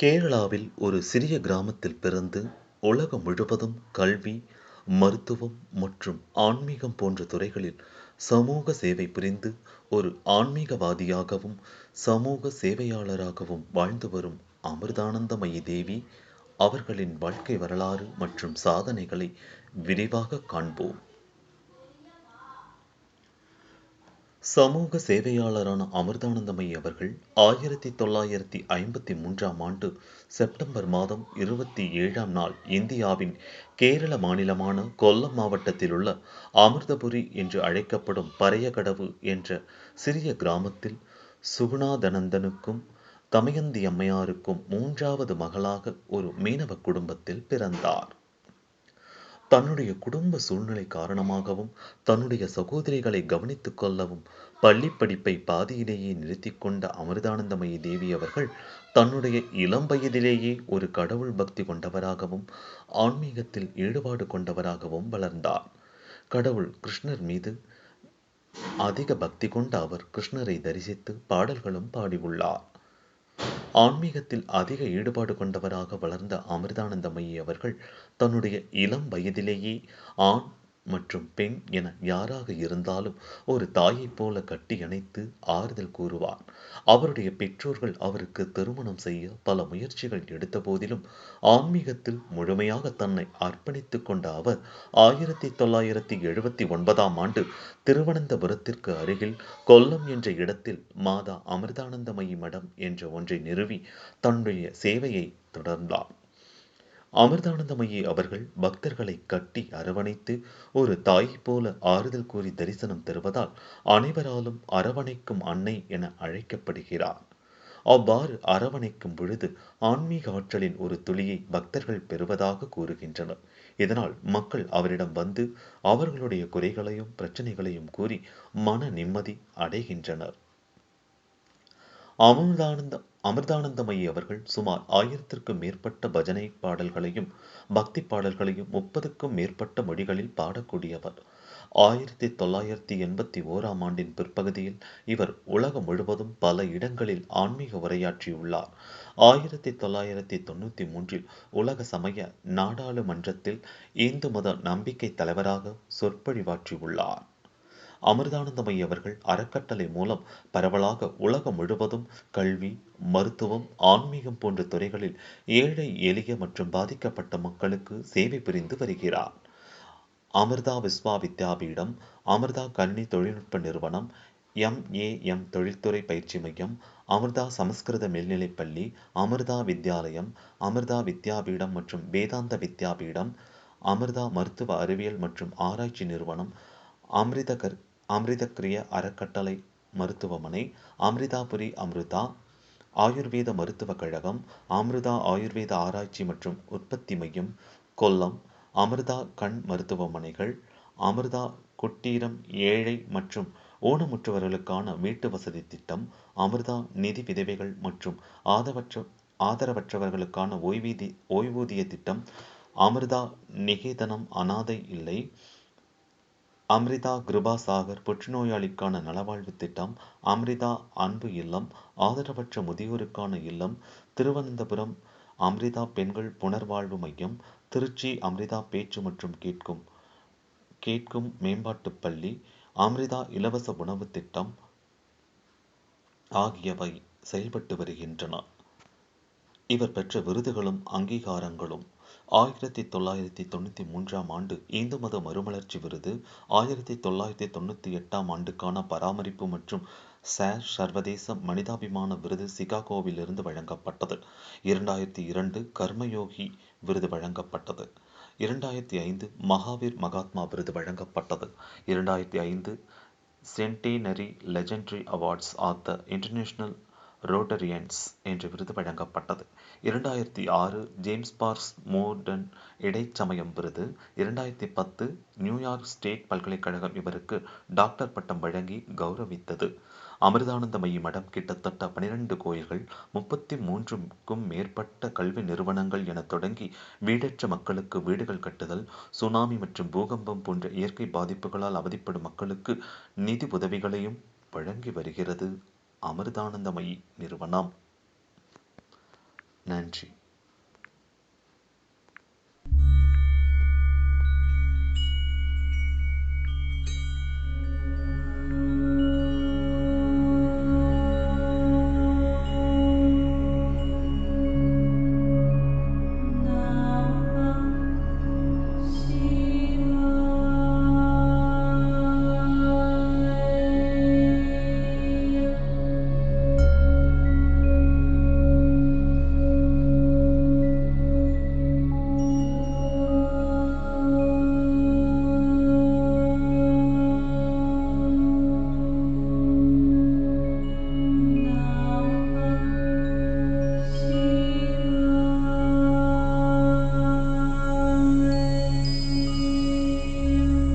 கேரளாவில் ஒரு சிறிய கிராமத்தில் பிறந்து உலகம் முழுவதும் கல்வி, மருத்துவம் மற்றும் ஆன்மீகம் போன்ற துறைகளில் சமூக சேவை புரிந்து ஒரு ஆன்மீகவாதியாகவும், சமூக சேவையாளராகவும் வாழ்ந்து வரும் அமிர்தானந்தமயி தேவி அவர்களின் வாழ்க்கை வரலாறு மற்றும் சாதனைகளை விரிவாக காண்போம். சமூக சேவையாளரான அமிர்தானந்தமயி அவர்கள் ஆயிரத்தி தொள்ளாயிரத்தி ஐம்பத்தி மூன்றாம் ஆண்டு செப்டம்பர் மாதம் இருபத்தி ஏழாம் நாள் இந்தியாவின் கேரள மாநிலமான கொல்லம் மாவட்டத்திலுள்ள அமிர்தபுரி என்று அழைக்கப்படும் பரையகடவு என்ற சிறிய கிராமத்தில் சுகுணாதனந்தனுக்கும் தமயந்தி அம்மையாருக்கும் மூன்றாவது மகளாக ஒரு மீனவ குடும்பத்தில் பிறந்தார். தன்னுடைய குடும்ப சூழ்நிலை காரணமாகவும், தன்னுடைய சகோதரிகளை கவனித்துக் கொள்ளவும் பள்ளி படிப்பை பாதியிலேயே நிறுத்திக் கொண்ட அமிர்தானந்தமயி தேவி அவர்கள் தன்னுடைய இளம் வயதிலேயே ஒரு கடவுள் பக்தி கொண்டவராகவும், ஆன்மீகத்தில் ஈடுபாடு கொண்டவராகவும் வளர்ந்தார். கடவுள் கிருஷ்ணர் மீது அதிக பக்தி கொண்ட அவர் கிருஷ்ணரை தரிசித்து பாடல்களும் பாடியுள்ளார். ஆன்மீகத்தில் அதிக ஈடுபாடு கொண்டவராக வளர்ந்த அமிர்தானந்தமயி அவர்கள் தன்னுடைய இளம் வயதிலேயே ஆண் மற்றும் பெண் என யாராக இருந்தாலும் ஒரு தாயைப் போல கட்டியணைத்து ஆறுதல் கூறுவார். அவருடைய பெற்றோர்கள் அவருக்கு திருமணம் செய்ய பல முயற்சிகள் எடுத்த போதிலும், ஆன்மீகத்தில் முழுமையாக தன்னை அர்ப்பணித்துக் கொண்ட அவர் ஆயிரத்தி தொள்ளாயிரத்தி எழுபத்தி ஒன்பதாம் ஆண்டு திருவனந்தபுரத்திற்கு அருகில் கொல்லம் என்ற இடத்தில் மாதா அமிர்தானந்தமயி மடம் என்ற ஒன்றை நிறுவி தன்னுடைய சேவையை தொடர்ந்தார். அமிர்தானந்தமயி அவர்கள் பக்தர்களை கட்டி அரவணைத்து ஒரு தாய் போல ஆறுதல் கூறி தரிசனம் தருவதால் அனைவராலும் அரவணைக்கும் அன்னை என அழைக்கப்படுகிறார். அவ்வாறு அரவணைக்கும் பொழுது ஆன்மீக ஆற்றலின் ஒரு துளியை பக்தர்கள் பெறுவதாக கூறுகின்றனர். இதனால் மக்கள் அவரிடம் வந்து அவர்களுடைய குறைகளையும் பிரச்சனைகளையும் கூறி மன நிம்மதி அடைகின்றனர். அமிர்தானந்த அமிர்தானந்தமயி அவர்கள் சுமார் ஆயிரத்திற்கும் மேற்பட்ட பஜனை பாடல்களையும், பக்தி பாடல்களையும் முப்பதுக்கும் மேற்பட்ட மொழிகளில் பாடக்கூடியவர். ஆயிரத்தி தொள்ளாயிரத்தி எண்பத்தி ஓராம் ஆண்டின் பிற்பகுதியில் இவர் உலகம் முழுவதும் பல இடங்களில் ஆன்மீக உரையாற்றியுள்ளார். ஆயிரத்தி தொள்ளாயிரத்தி தொண்ணூத்தி மூன்றில் உலக சமய நாடாளுமன்றத்தில் இந்து மத நம்பிக்கை தலைவராக சொற்பொழிவாற்றியுள்ளார். அமிர்தானந்தமை அவர்கள் அறக்கட்டளை மூலம் பரவலாக உலகம் முழுவதும் கல்வி, மருத்துவம், ஆன்மீகம் போன்ற துறைகளில் ஏழை, எளிய மற்றும் பாதிக்கப்பட்ட மக்களுக்கு சேவை புரிந்து வருகிறார். அமிர்தா விஸ்வா வித்யாபீடம், அமிர்தா கணினி தொழில்நுட்ப நிறுவனம், எம்ஏஎம் தொழில்துறை பயிற்சி மையம், அமிர்தா சமஸ்கிருத மேல்நிலைப்பள்ளி அமிர்தா வித்யாலயம், அமிர்தா வித்யாபீடம் மற்றும் வேதாந்த வித்யாபீடம், அமிர்தா மருத்துவ அறிவியல் மற்றும் ஆராய்ச்சி நிறுவனம், அமிர்தகர் அமிர்தக்ரிய அறக்கட்டளை மருத்துவமனை, அமிர்தாபுரி அமிர்தா ஆயுர்வேத மருத்துவக் கழகம், அமிர்தா ஆயுர்வேத ஆராய்ச்சி மற்றும் உற்பத்தி மையம், கொல்லம், அமிர்தா கண் மருத்துவமனைகள், அமிர்தா குட்டீரம் ஏழை மற்றும் ஊனமுற்றவர்களுக்கான வீட்டு வசதி திட்டம், அமிர்தா நிதி விதவைகள் மற்றும் ஆதரவற்ற ஆதரவற்றவர்களுக்கான ஓய்வூதிய திட்டம், அமிர்தா நிகேதனம் அனாதை இல்லை, அம்ரிதா கிருபா சாகர் புற்றுநோயாளிக்கான நலவாழ்வு திட்டம், அம்ரிதா அன்பு இல்லம், ஆதரவற்ற முதியோருக்கான இல்லம், திருவனந்தபுரம் அம்ரிதா பெண்கள் புனர்வாழ்வு மையம், திருச்சி அம்ரிதா பேச்சு மற்றும் கேட்கும் கேட்கும் மேம்பாட்டுப் பள்ளி, அம்ரிதா இலவச உணவு திட்டம் ஆகியவை செயல்பட்டு வருகின்றன. இவர் பெற்ற விருதுகளும், அங்கீகாரங்களும் ஆயிரத்தி தொள்ளாயிரத்தி தொண்ணூற்றி மூன்றாம் ஆண்டு இந்து மத மறுமலர்ச்சி விருது, ஆயிரத்தி தொள்ளாயிரத்தி தொண்ணூற்றி எட்டாம் ஆண்டுக்கான பராமரிப்பு மற்றும் சார் சர்வதேச மனிதாபிமான விருது சிகாகோவிலிருந்து வழங்கப்பட்டது. இரண்டாயிரத்தி இரண்டு கர்மயோகி விருது வழங்கப்பட்டது. இரண்டாயிரத்தி ஐந்து மகாவீர் மகாத்மா விருது வழங்கப்பட்டது. இரண்டாயிரத்தி ஐந்து centenary legendary awards of the international rotarians என்ற விருது வழங்கப்பட்டது. இரண்டாயிரத்தி ஆறு ஜேம்ஸ் பார்ஸ் மோர்டன் இடைச்சமயம் விருது, இரண்டாயிரத்தி பத்து நியூயார்க் ஸ்டேட் பல்கலைக்கழகம் இவருக்கு டாக்டர் பட்டம் வழங்கி கௌரவித்தது. அமிர்தானந்தமயி மடம் கிட்டத்தட்ட பனிரெண்டு கோயில்கள், முப்பத்தி மூன்றுக்கும் மேற்பட்ட கல்வி நிறுவனங்கள் என தொடங்கி வீடற்ற மக்களுக்கு வீடுகள் கட்டுதல், சுனாமி மற்றும் பூகம்பம் போன்ற இயற்கை பாதிப்புகளால் அவதிப்படும் மக்களுக்கு நிதி உதவிகளையும் வழங்கி வருகிறது அமிர்தானந்தமயி நிறுவனம். நன்றி